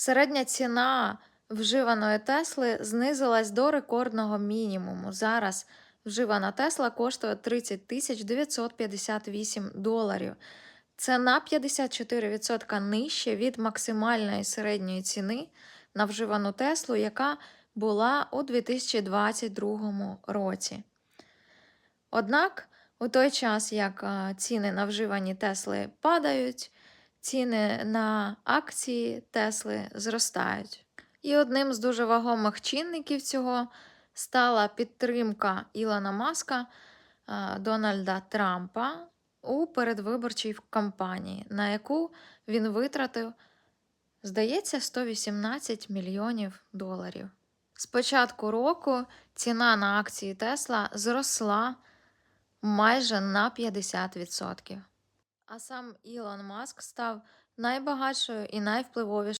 Середня ціна вживаної Тесли знизилась до рекордного мінімуму. Зараз вживана Тесла коштує 30 958 доларів. Це на 54% нижче від максимальної середньої ціни на вживану Теслу, яка була у 2022 році. Однак, у той час, як ціни на вживані Тесли падають, ціни на акції Тесли зростають. І одним з дуже вагомих чинників цього стала підтримка Ілона Маска Дональда Трампа у передвиборчій кампанії, на яку він витратив, здається, 118 мільйонів доларів. З початку року ціна на акції Тесла зросла майже на 50%. А сам Ілон Маск став найбагатшою і найвпливовішою